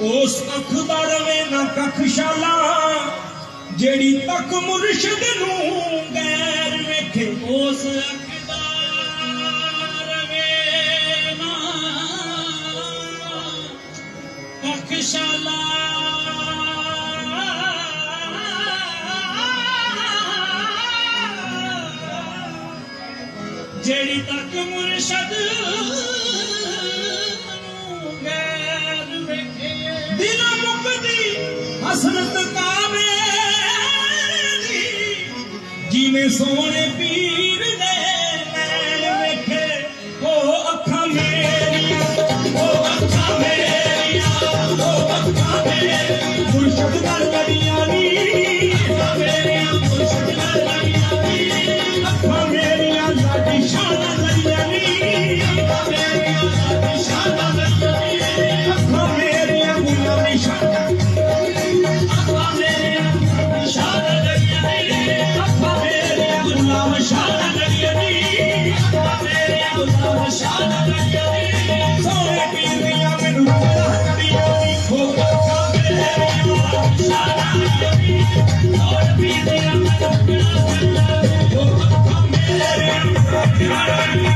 ਉਸ ਅੱਖ ਦਾ ਰਵੇ ਨਾ ਕਖਸ਼ਾਲਾ ਜਿਹੜੀ ਤੱਕ ਮੁਰਸ਼ਦ ਨੂੰ ਗੈਰ ਵੇਖੇ। ਉਸ ਅਖਬਾਰ ਵੇ ਨਾ ਅਖਸ਼ਾਲਾ ਜਿਹੜੀ ਤੱਕ ਮੁਰਸ਼ਦ ਹਸਰਤ ਕਾਵੇ ਦੀ ਜਿਵੇਂ ਸੋਹਣੇ ਪੀਰ Thank you.